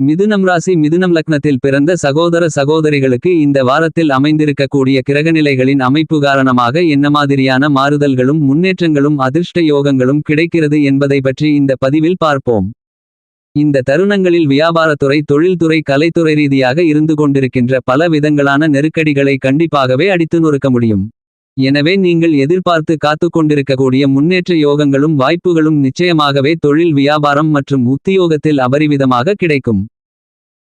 மிதுனம் ராசி மிதுனம் லக்னத்தில் பிறந்த சகோதர சகோதரிகளுக்கு இந்த வாரத்தில் அமைந்திருக்கக்கூடிய கிரகநிலைகளின் அமைப்பு காரணமாக என்ன மாதிரியான மாறுதல்களும் முன்னேற்றங்களும் அதிர்ஷ்ட யோகங்களும் கிடைக்கிறது என்பதை பற்றி இந்த பதிவில் பார்ப்போம். இந்த தருணங்களில் வியாபாரத்துறை தொழில்துறை கலைத்துறை ரீதியாக இருந்து கொண்டிருக்கின்ற பல விதங்களான நெருக்கடிகளை கண்டிப்பாகவே அடித்து நொறுக்க முடியும். எனவே நீங்கள் எதிர்பார்த்து காத்து கொண்டிருக்கக்கூடிய முன்னேற்ற யோகங்களும் வாய்ப்புகளும் நிச்சயமாகவே தொழில் வியாபாரம் மற்றும் உத்தியோகத்தில் அபரிவிதமாக கிடைக்கும்.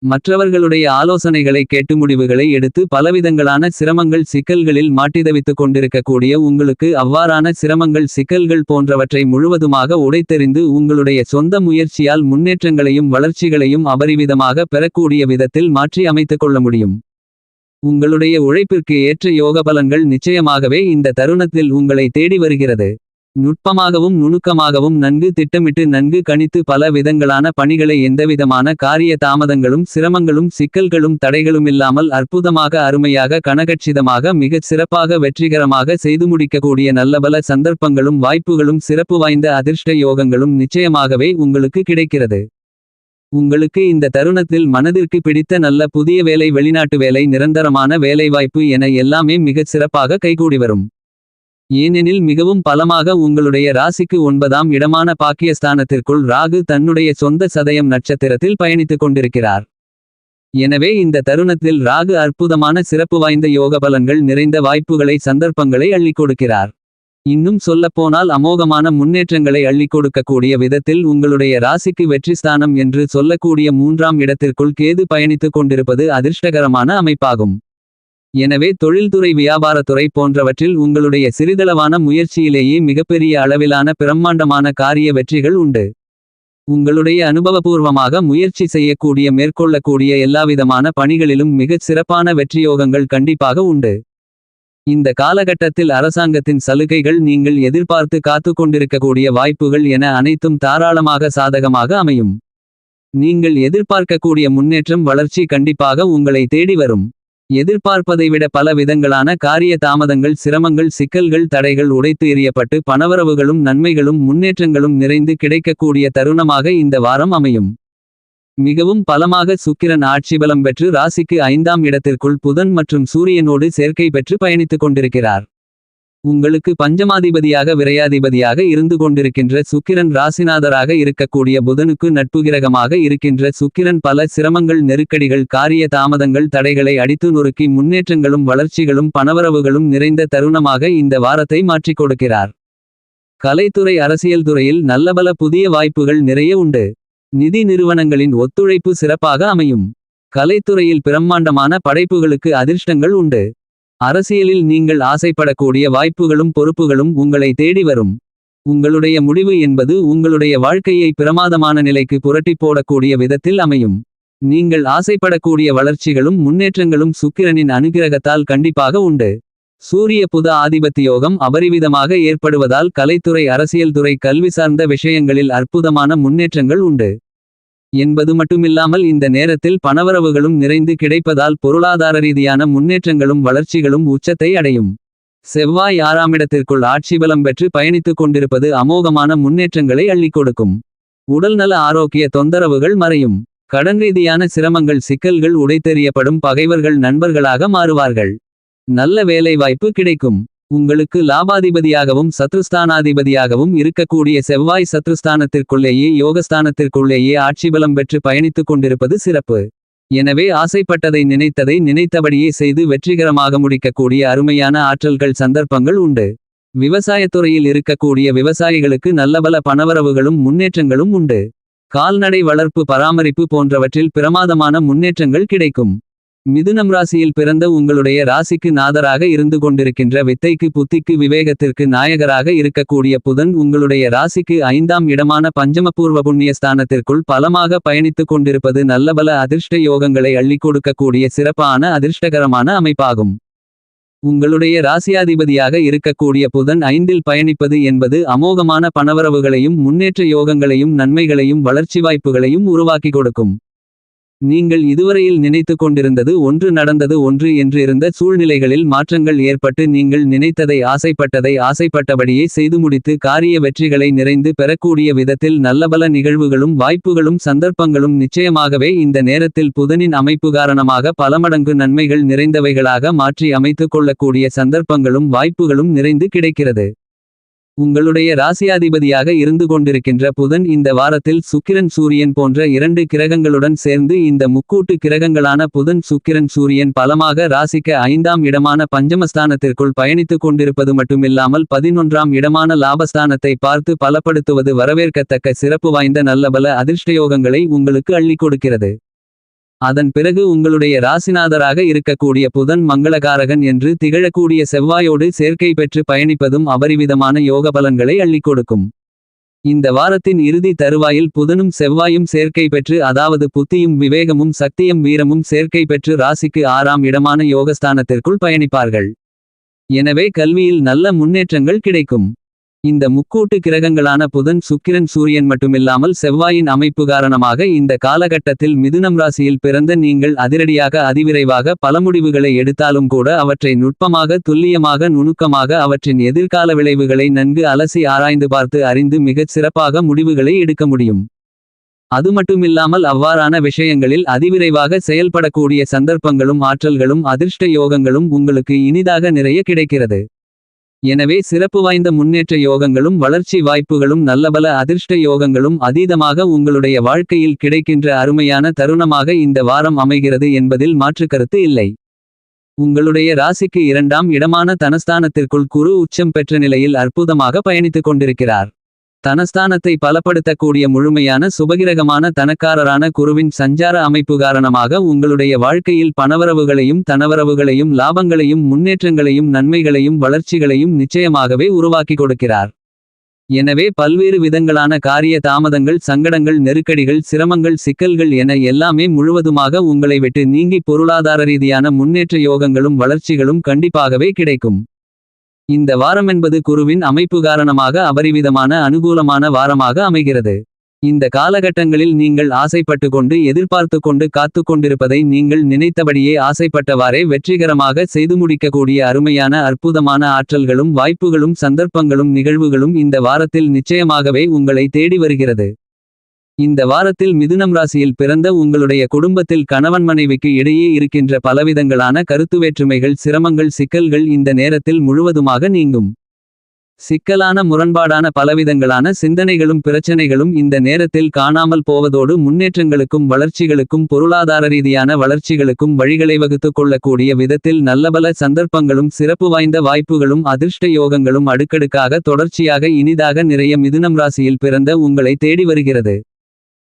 மற்றவர்களுடைய ஆலோசனைகளை கேட்டு முடிவுகளை எடுத்து பலவிதங்களான சிரமங்கள் சிக்கல்களில் மாட்டிதவித்துக் கொண்டிருக்கக்கூடிய உங்களுக்கு அவ்வாறான சிரமங்கள் சிக்கல்கள் போன்றவற்றை முழுவதுமாக உடைத்தெறிந்து உங்களுடைய சொந்த முயற்சியால் முன்னேற்றங்களையும் வளர்ச்சிகளையும் அபரிவிதமாக பெறக்கூடிய விதத்தில் மாற்றி அமைத்துக் கொள்ள முடியும். உங்களுடைய உழைப்பிற்கு ஏற்ற யோக பலன்கள் நிச்சயமாகவே இந்த தருணத்தில் உங்களை தேடி வருகிறது. நுட்பமாகவும் நுணுக்கமாகவும் நன்கு திட்டமிட்டு நன்கு கணித்து பல விதங்களான பணிகளை எந்தவிதமான காரிய தாமதங்களும் சிரமங்களும் சிக்கல்களும் தடைகளும் இல்லாமல் அற்புதமாக அருமையாக கனகட்சிதமாக மிகச் சிறப்பாக வெற்றிகரமாக செய்து முடிக்கக்கூடிய நல்லபல சந்தர்ப்பங்களும் வாய்ப்புகளும் சிறப்பு வாய்ந்த அதிர்ஷ்ட யோகங்களும் நிச்சயமாகவே உங்களுக்கு கிடைக்கிறது. உங்களுக்கு இந்த தருணத்தில் மனதிற்கு பிடித்த நல்ல புதிய வேலை வெளிநாட்டு வேலை நிரந்தரமான வேலைவாய்ப்பு என எல்லாமே மிகச் சிறப்பாக கைகூடி வரும். ஏனெனில் மிகவும் பலமாக உங்களுடைய ராசிக்கு ஒன்பதாம் இடமான பாக்கியஸ்தானத்திற்குள் ராகு தன்னுடைய சொந்த சதயம் நட்சத்திரத்தில் பயணித்துக் கொண்டிருக்கிறார். எனவே இந்த தருணத்தில் ராகு அற்புதமான சிறப்பு வாய்ந்த யோக பலன்கள் நிறைந்த வாய்ப்புகளை சந்தர்ப்பங்களை அள்ளிக் கொடுக்கிறார். இன்னும் சொல்லப்போனால் அமோகமான முன்னேற்றங்களை அள்ளி கொடுக்கக்கூடிய விதத்தில் உங்களுடைய ராசிக்கு வெற்றி ஸ்தானம் என்று சொல்லக்கூடிய மூன்றாம் இடத்திற்குள் கேது பயணித்துக் கொண்டிருப்பது அதிர்ஷ்டகரமான அமைப்பாகும். எனவே தொழில்துறை வியாபாரத்துறை போன்றவற்றில் உங்களுடைய சிறிதளவான முயற்சியிலேயே மிகப்பெரிய அளவிலான பிரம்மாண்டமான காரிய வெற்றிகள் உண்டு. உங்களுடைய அனுபவபூர்வமாக முயற்சி செய்யக்கூடிய மேற்கொள்ளக்கூடிய எல்லாவிதமான பணிகளிலும் மிகச் சிறப்பான வெற்றியோகங்கள் கண்டிப்பாக உண்டு. இந்த காலகட்டத்தில் அரசாங்கத்தின் சலுகைகள் நீங்கள் எதிர்பார்த்து காத்து கொண்டிருக்கக்கூடிய வாய்ப்புகள் என அனைத்தும் தாராளமாக சாதகமாக அமையும். நீங்கள் எதிர்பார்க்கக்கூடிய முன்னேற்றம் வளர்ச்சி கண்டிப்பாக உங்களை தேடி வரும். எதிர்பார்ப்பதை விட பல விதங்களான காரிய தாமதங்கள் சிரமங்கள் சிக்கல்கள் தடைகள் உடைத்து எறியப்பட்டு பணவரவுகளும் நன்மைகளும் முன்னேற்றங்களும் நிறைந்து கிடைக்கக்கூடிய தருணமாக இந்த வாரம் அமையும். மிகவும் பலமாக சுக்கிரன் ஆட்சிபலம் பெற்று ராசிக்கு ஐந்தாம் இடத்திற்குள் புதன் மற்றும் சூரியனோடு சேர்க்கை பெற்று பயணித்துக் கொண்டிருக்கிறார். உங்களுக்கு பஞ்சமாதிபதியாக விரையாதிபதியாக இருந்து கொண்டிருக்கின்ற சுக்கிரன் ராசிநாதராக இருக்கக்கூடிய புதனுக்கு நட்புகிரகமாக இருக்கின்ற சுக்கிரன் பல சிரமங்கள் நெருக்கடிகள் காரிய தாமதங்கள் தடைகளை அடித்து நொறுக்கி முன்னேற்றங்களும் வளர்ச்சிகளும் பணவரவுகளும் நிறைந்த தருணமாக இந்த வாரத்தை மாற்றிக் கொடுக்கிறார். கலைத்துறை அரசியல் துறையில் நல்லபல புதிய வாய்ப்புகள் நிறைய உண்டு. நிதி நிறுவனங்களின் ஒத்துழைப்பு சிறப்பாக அமையும். கலைத்துறையில் பிரம்மாண்டமான படைப்புகளுக்கு அதிர்ஷ்டங்கள் உண்டு. அரசியலில் நீங்கள் ஆசைப்படக்கூடிய வாய்ப்புகளும் பொறுப்புகளும் உங்களை தேடி வரும். உங்களுடைய முடிவு என்பது உங்களுடைய வாழ்க்கையை பிரமாதமான நிலைக்கு புரட்டி போடக்கூடிய விதத்தில் அமையும். நீங்கள் ஆசைப்படக்கூடிய வளர்ச்சிகளும் முன்னேற்றங்களும் சுக்கிரனின் அனுகிரகத்தால் கண்டிப்பாக உண்டு. சூரிய புத ஆதிபத்தியோகம் அபரிவிதமாக ஏற்படுவதால் கலைத்துறை அரசியல் துறை கல்வி சார்ந்த விஷயங்களில் அற்புதமான முன்னேற்றங்கள் உண்டு. என்பது மட்டுமில்லாமல் இந்த நேரத்தில் பணவரவுகளும் நிறைந்து கிடைப்பதால் பொருளாதார ரீதியான முன்னேற்றங்களும் வளர்ச்சிகளும் உச்சத்தை அடையும். செவ்வாய் ஆறாமிடத்திற்குள் ஆட்சிபலம் பெற்று பயணித்துக் கொண்டிருப்பது அமோகமான முன்னேற்றங்களை அள்ளிக் கொடுக்கும். உடல்நல ஆரோக்கிய தொந்தரவுகள் மறையும். கடன் ரீதியான சிரமங்கள் சிக்கல்கள் உடைத்தெறியப்படும் பகைவர்கள் நண்பர்களாக மாறுவார்கள். நல்ல வேலைவாய்ப்பு கிடைக்கும். உங்களுக்கு லாபாதிபதியாகவும் சத்ருஸ்தானாதிபதியாகவும் இருக்கக்கூடிய செவ்வாய் சத்ருஸ்தானத்திற்குள்ளேயே யோகஸ்தானத்திற்குள்ளேயே ஆட்சிபலம் பெற்று பயணித்துக் கொண்டிருப்பது சிறப்பு. எனவே ஆசைப்பட்டதை நினைத்ததை நினைத்தபடியே செய்து வெற்றிகரமாக முடிக்கக்கூடிய அருமையான ஆற்றல்கள் சந்தர்ப்பங்கள் உண்டு. விவசாயத்துறையில் இருக்கக்கூடிய விவசாயிகளுக்கு நல்லபல பணவரவுகளும் முன்னேற்றங்களும் உண்டு. கால்நடை வளர்ப்பு பராமரிப்பு போன்றவற்றில் பிரமாதமான முன்னேற்றங்கள் கிடைக்கும். மிதுனம் ராசியில் பிறந்த உங்களுடைய ராசிக்கு நாதராக இருந்து கொண்டிருக்கின்ற வித்தைக்கு புத்திக்கு விவேகத்திற்கு நாயகராக இருக்கக்கூடிய புதன் உங்களுடைய ராசிக்கு ஐந்தாம் இடமான பஞ்சமபூர்வ புண்ணியஸ்தானத்திற்குள் பலமாக பயணித்துக் கொண்டிருப்பது நல்லபல அதிர்ஷ்ட யோகங்களை அள்ளி கொடுக்கக்கூடிய சிறப்பான அதிர்ஷ்டகரமான அமைப்பாகும். உங்களுடைய ராசியாதிபதியாக இருக்கக்கூடிய புதன் ஐந்தில் பயணிப்பது என்பது அமோகமான பணவரவுகளையும் முன்னேற்ற யோகங்களையும் நன்மைகளையும் வளர்ச்சி வாய்ப்புகளையும் உருவாக்கி கொடுக்கும். நீங்கள் இதுவரையில் நினைத்து கொண்டிருந்தது ஒன்று நடந்தது ஒன்று என்று இருந்த சூழ்நிலைகளில் மாற்றங்கள் ஏற்பட்டு நீங்கள் நினைத்ததை ஆசைப்பட்டதை ஆசைப்பட்டபடியே செய்து முடித்து காரிய வெற்றிகளை நிறைந்து பெறக்கூடிய விதத்தில் நல்லபல நிகழ்வுகளும் வாய்ப்புகளும் சந்தர்ப்பங்களும் நிச்சயமாகவே இந்த நேரத்தில் புதனின் அமைப்பு காரணமாக பலமடங்கு நன்மைகள் நிறைந்தவைகளாக மாற்றி அமைத்துக் கொள்ளக்கூடிய சந்தர்ப்பங்களும் வாய்ப்புகளும் நிறைந்து கிடைக்கிறது. உங்களுடைய ராசியாதிபதியாக இருந்து கொண்டிருக்கின்ற புதன் இந்த வாரத்தில் சுக்கிரன் சூரியன் போன்ற இரண்டு கிரகங்களுடன் சேர்ந்து இந்த முக்கூட்டு கிரகங்களான புதன் சுக்கிரன் சூரியன் பலமாக ராசிக்க ஐந்தாம் இடமான பஞ்சமஸ்தானத்திற்குள் பயணித்துக் கொண்டிருப்பது மட்டுமில்லாமல் பதினொன்றாம் இடமான லாபஸ்தானத்தை பார்த்து பலப்படுத்துவது வரவேற்கத்தக்க சிறப்பு வாய்ந்த நல்லபல அதிர்ஷ்டயோகங்களை உங்களுக்கு அள்ளிக் கொடுக்கிறது. அதன் பிறகு உங்களுடைய ராசிநாதராக இருக்கக்கூடிய புதன் மங்களகாரகன் என்று திகழக்கூடிய செவ்வாயோடு சேர்க்கை பெற்று பயணிப்பதும் அபரிவிதமான யோக பலன்களை அள்ளிக் கொடுக்கும். இந்த வாரத்தின் இறுதி தருவாயில் புதனும் செவ்வாயும் சேர்க்கை பெற்று அதாவது புத்தியும் விவேகமும் சக்தியும் வீரமும் சேர்க்கை பெற்று ராசிக்கு ஆறாம் இடமான யோகஸ்தானத்திற்குள் பயணிப்பார்கள். எனவே கல்வியில் நல்ல முன்னேற்றங்கள் கிடைக்கும். இந்த முக்கூட்டு கிரகங்களான புதன் சுக்கிரன் சூரியன் மட்டுமில்லாமல் செவ்வாயின் அமைப்பு காரணமாக இந்த காலகட்டத்தில் மிதுனம் ராசியில் பிறந்த நீங்கள் அதிரடியாக அதிவிரைவாக பல முடிவுகளை எடுத்தாலும் கூட அவற்றை நுட்பமாக துல்லியமாக நுணுக்கமாக அவற்றின் எதிர்கால விளைவுகளை நன்கு அலசி ஆராய்ந்து பார்த்து அறிந்து மிகச் சிறப்பாக முடிவுகளை எடுக்க முடியும். அது மட்டுமில்லாமல் அவ்வாறான விஷயங்களில் அதிவிரைவாக செயல்படக்கூடிய சந்தர்ப்பங்களும் ஆற்றல்களும் அதிர்ஷ்ட யோகங்களும் உங்களுக்கு இனிதாக நிறைய கிடைக்கிறது. எனவே சிறப்பு வாய்ந்த முன்னேற்ற யோகங்களும் வளர்ச்சி வாய்ப்புகளும் நல்லபல அதிர்ஷ்ட யோகங்களும் அதீதமாக உங்களுடைய வாழ்க்கையில் கிடைக்கின்ற அருமையான தருணமாக இந்த வாரம் அமைகிறது என்பதில் மாற்றுக்கருத்து இல்லை. உங்களுடைய ராசிக்கு இரண்டாம் இடமான தனஸ்தானத்திற்குள் குரு உச்சம் பெற்ற நிலையில் அற்புதமாக பயணித்துக் கொண்டிருக்கிறார். தனஸ்தானத்தை பலப்படுத்தக்கூடிய முழுமையான சுபகிரகமான தனக்காரரான குருவின் சஞ்சார அமைப்பு காரணமாக உங்களுடைய வாழ்க்கையில் பணவரவுகளையும் தனவரவுகளையும் லாபங்களையும் முன்னேற்றங்களையும் நன்மைகளையும் வளர்ச்சிகளையும் நிச்சயமாகவே உருவாக்கி கொடுக்கிறார். எனவே பல்வேறு விதங்களான காரிய தாமதங்கள் சங்கடங்கள் நெருக்கடிகள் சிரமங்கள் சிக்கல்கள் என எல்லாமே முழுவதுமாக உங்களை விட்டு நீங்கி பொருளாதார ரீதியான முன்னேற்ற யோகங்களும் வளர்ச்சிகளும் கண்டிப்பாகவே கிடைக்கும். இந்த வாரமென்பது குருவின் அமைப்பு காரணமாக அபரிவிதமான அனுகூலமான வாரமாக அமைகிறது. இந்த காலகட்டங்களில் நீங்கள் ஆசைப்பட்டு கொண்டு எதிர்பார்த்து கொண்டு காத்து கொண்டிருப்பதை நீங்கள் நினைத்தபடியே ஆசைப்பட்டவாறே வெற்றிகரமாக செய்து முடிக்கக்கூடிய அருமையான அற்புதமான ஆற்றல்களும் வாய்ப்புகளும் சந்தர்ப்பங்களும் நிகழ்வுகளும் இந்த வாரத்தில் நிச்சயமாகவே உங்களை தேடி வருகிறது. இந்த வாரத்தில் மிதுனம் ராசியில் பிறந்த உங்களுடைய குடும்பத்தில் கணவன் மனைவிக்கு இடையே இருக்கின்ற பலவிதங்களான கருத்து வேற்றுமைகள் சிரமங்கள் சிக்கல்கள் இந்த நேரத்தில் முழுவதுமாக நீங்கும். சிக்கலான முரண்பாடான பலவிதங்களான சிந்தனைகளும் பிரச்சனைகளும் இந்த நேரத்தில் காணாமல் போவதோடு முன்னேற்றங்களுக்கும் வளர்ச்சிகளுக்கும் பொருளாதார ரீதியான வளர்ச்சிகளுக்கும் வழிகளை வகுத்துக் கொள்ளக்கூடிய விதத்தில் நல்லபல சந்தர்ப்பங்களும் சிறப்பு வாய்ந்த வாய்ப்புகளும் அதிர்ஷ்ட யோகங்களும் அடுக்கடுக்காக தொடர்ச்சியாக இனிதாக நிறைய மிதுனம் ராசியில் பிறந்த உங்களை தேடி வருகிறது.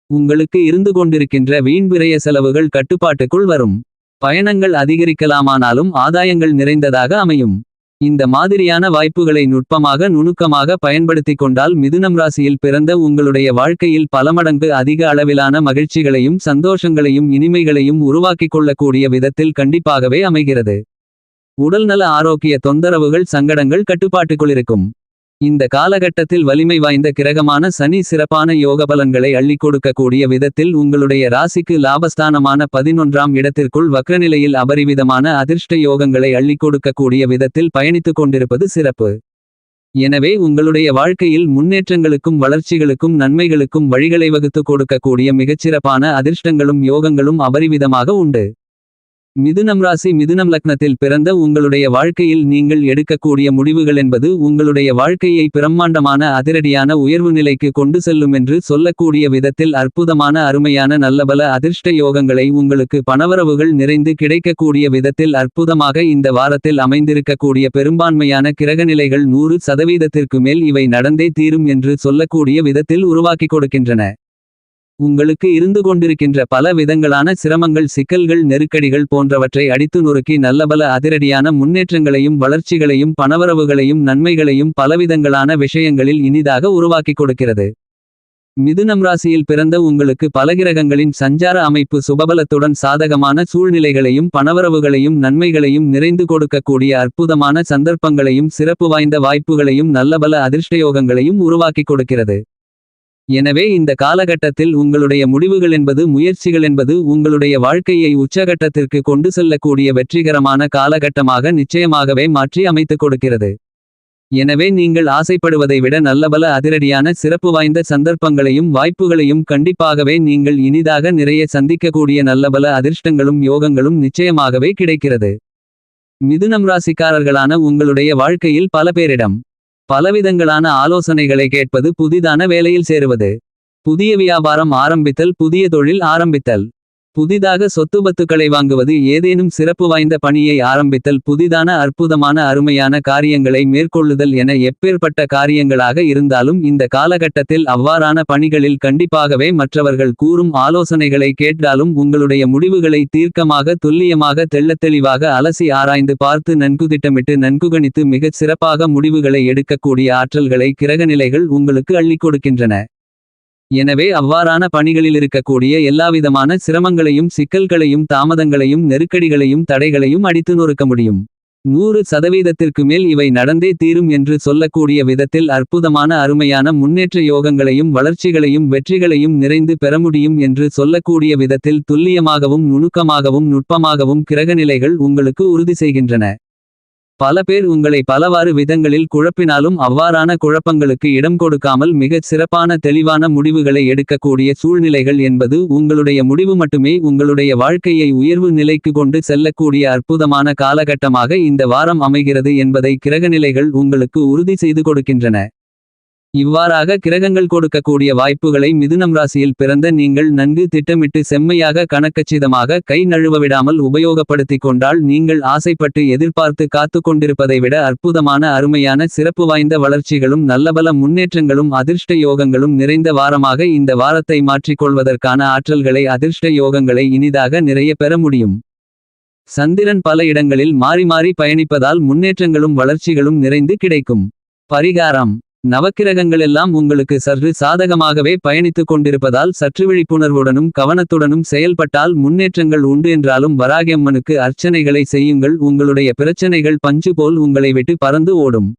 உங்களுக்கு இருந்து கொண்டிருக்கின்ற வீண்விரய செலவுகள் கட்டுப்பாட்டுக்குள் வரும். பயணங்கள் அதிகரிக்கலாமானாலும் ஆதாயங்கள் நிறைந்ததாக அமையும். இந்த மாதிரியான வாய்ப்புகளை நுட்பமாக நுணுக்கமாக பயன்படுத்திக் கொண்டால் மிதுனம் ராசியில் பிறந்த உங்களுடைய வாழ்க்கையில் பலமடங்கு அதிக அளவிலான மகிழ்ச்சிகளையும் சந்தோஷங்களையும் இனிமைகளையும் உருவாக்கிக் கொள்ளக்கூடிய விதத்தில் கண்டிப்பாகவே அமைகிறது. உடல்நல ஆரோக்கிய தொந்தரவுகள் சங்கடங்கள் கட்டுப்பாட்டுக்குள் இருக்கும். இந்த காலகட்டத்தில் வலிமை வாய்ந்த கிரகமான சனி சிறப்பான யோக பலன்களை அள்ளிக் கொடுக்கக்கூடிய விதத்தில் உங்களுடைய ராசிக்கு லாபஸ்தானமான பதினொன்றாம் இடத்திற்குள் வக்ரநிலையில் அபரிவிதமான அதிர்ஷ்ட யோகங்களை அள்ளிக் கொடுக்கக்கூடிய விதத்தில் பயணித்துக் கொண்டிருப்பது சிறப்பு. எனவே உங்களுடைய வாழ்க்கையில் முன்னேற்றங்களுக்கும் வளர்ச்சிகளுக்கும் நன்மைகளுக்கும் வழிகளை வகுத்துக் கொடுக்கக்கூடிய மிகச்சிறப்பான அதிர்ஷ்டங்களும் யோகங்களும் அபரிவிதமாக உண்டு. மிதுனம் ராசி மிதுனம் லக்னத்தில் பிறந்த உங்களுடைய வாழ்க்கையில் நீங்கள் எடுக்கக்கூடிய முடிவுகள் என்பது உங்களுடைய வாழ்க்கையை பிரம்மாண்டமான அதிரடியான உயர்வு நிலைக்கு கொண்டு செல்லும் என்று சொல்லக்கூடிய விதத்தில் அற்புதமான அருமையான நல்லபல அதிர்ஷ்ட யோகங்களை உங்களுக்கு பணவரவுகள் நிறைந்து கிடைக்கக்கூடிய விதத்தில் அற்புதமாக இந்த வாரத்தில் அமைந்திருக்கக்கூடிய பெரும்பான்மையான கிரகநிலைகள் நூறு சதவீதத்திற்கு மேல் இவை நடந்தே தீரும் என்று சொல்லக்கூடிய விதத்தில் உருவாக்கிக் கொடுக்கின்றன. உங்களுக்கு இருந்து கொண்டிருக்கின்ற பல விதங்களான சிரமங்கள் சிக்கல்கள் நெருக்கடிகள் போன்றவற்றை அடித்து நொறுக்கி நல்லபல அதிரடியான முன்னேற்றங்களையும் வளர்ச்சிகளையும் பணவரவுகளையும் நன்மைகளையும் பலவிதங்களான விஷயங்களில் இனிதாக உருவாக்கிக் கொடுக்கிறது. மிதுனம் ராசியில் பிறந்த உங்களுக்கு பலகிரகங்களின் சஞ்சார அமைப்பு சுபபலத்துடன் சாதகமான சூழ்நிலைகளையும் பணவரவுகளையும் நன்மைகளையும் நிறைந்து கொடுக்கக்கூடிய அற்புதமான சந்தர்ப்பங்களையும் சிறப்பு வாய்ந்த வாய்ப்புகளையும் நல்லபல அதிர்ஷ்டயோகங்களையும் உருவாக்கிக் கொடுக்கிறது. எனவே இந்த காலகட்டத்தில் உங்களுடைய முடிவுகள் என்பது முயற்சிகள் என்பது உங்களுடைய வாழ்க்கையை உச்சகட்டத்திற்கு கொண்டு செல்லக்கூடிய வெற்றிகரமான காலகட்டமாக நிச்சயமாகவே மாற்றி அமைத்துக் கொடுக்கிறது. எனவே நீங்கள் ஆசைப்படுவதை விட நல்லபல அதிரடியான சிறப்பு வாய்ந்த சந்தர்ப்பங்களையும் வாய்ப்புகளையும் கண்டிப்பாகவே நீங்கள் இனிதாக நிறைய சந்திக்கக்கூடிய நல்லபல அதிர்ஷ்டங்களும் யோகங்களும் நிச்சயமாகவே கிடைக்கிறது. மிதுனம் ராசிக்காரர்களான உங்களுடைய வாழ்க்கையில் பல பேரிடம் பலவிதங்களான ஆலோசனைகளை கேட்பது புதிதான வேலையில் சேருவது. புதிய வியாபாரம் ஆரம்பித்தல் புதிய தொழில் ஆரம்பித்தல். புதிதாக சொத்துபத்துக்களை வாங்குவது ஏதேனும் சிறப்பு வாய்ந்த பணியை ஆரம்பித்தல் புதிதான அற்புதமான அருமையான காரியங்களை மேற்கொள்ளுதல் என எப்பேற்பட்ட காரியங்களாக இருந்தாலும் இந்த காலகட்டத்தில் அவ்வாறான பணிகளில் கண்டிப்பாகவே மற்றவர்கள் கூறும் ஆலோசனைகளை கேட்டாலும் உங்களுடைய முடிவுகளை தீர்க்கமாக துல்லியமாக தெள்ளத்தெளிவாக அலசி ஆராய்ந்து பார்த்து நன்கு திட்டமிட்டு நன்குகணித்து மிகச் சிறப்பாக முடிவுகளை எடுக்கக்கூடிய ஆற்றல்களை கிரகநிலைகள் உங்களுக்கு அள்ளிக் கொடுக்கின்றன. எனவே அவ்வாறான பணிகளிலிருக்கக்கூடிய எல்லாவிதமான சிரமங்களையும் சிக்கல்களையும் தாமதங்களையும் நெருக்கடிகளையும் தடைகளையும் அடித்து நொறுக்க முடியும். நூறு சதவீதத்திற்கு மேல் இவை நடந்தே தீரும் என்று சொல்லக்கூடிய விதத்தில் அற்புதமான அருமையான முன்னேற்ற யோகங்களையும் வளர்ச்சிகளையும் வெற்றிகளையும் நிறைந்து பெற முடியும் என்று சொல்லக்கூடிய விதத்தில் துல்லியமாகவும் நுணுக்கமாகவும் நுட்பமாகவும் கிரகநிலைகள் உங்களுக்கு உறுதி செய்கின்றன. பல பேர் உங்களை பலவாறு விதங்களில் குழப்பினாலும் அவ்வாறான குழப்பங்களுக்கு இடம் கொடுக்காமல் மிகச் சிறப்பான தெளிவான முடிவுகளை எடுக்கக்கூடிய சூழ்நிலைகள் என்பது உங்களுடைய முடிவு மட்டுமே உங்களுடைய வாழ்க்கையை உயர்வு நிலைக்கு கொண்டு செல்லக்கூடிய அற்புதமான காலகட்டமாக இந்த வாரம் அமைகிறது என்பதை கிரகநிலைகள் உங்களுக்கு உறுதி செய்து கொடுக்கின்றன. இவ்வாறாக கிரகங்கள் கொடுக்கக்கூடிய வாய்ப்புகளை மிதுனம் ராசியில் பிறந்த நீங்கள் நன்கு திட்டமிட்டு செம்மையாக கணக்கச்சிதமாக கை நழுவவிடாமல் உபயோகப்படுத்திக் கொண்டால் நீங்கள் ஆசைப்பட்டு எதிர்பார்த்து காத்து கொண்டிருப்பதை விட அற்புதமான அருமையான சிறப்பு வாய்ந்த வளர்ச்சிகளும் நல்லபல முன்னேற்றங்களும் அதிர்ஷ்ட யோகங்களும் நிறைந்த வாரமாக இந்த வாரத்தை மாற்றிக்கொள்வதற்கான ஆற்றல்களை அதிர்ஷ்ட யோகங்களை இனிதாக நிறைய பெற முடியும். சந்திரன் பல இடங்களில் மாறி மாறி பயணிப்பதால் முன்னேற்றங்களும் வளர்ச்சிகளும் நிறைந்து கிடைக்கும். பரிகாரம் நவக்கிரகங்களெல்லாம் உங்களுக்கு சற்று சாதகமாகவே பயணித்துக் கொண்டிருப்பதால் சற்று விழிப்புணர்வுடனும் கவனத்துடனும் செயல்பட்டால் முன்னேற்றங்கள் உண்டு என்றாலும் வராகியம்மனுக்கு அர்ச்சனைகளை செய்யுங்கள் உங்களுடைய பிரச்சனைகள் பஞ்சு போல் உங்களை விட்டு பறந்து ஓடும்.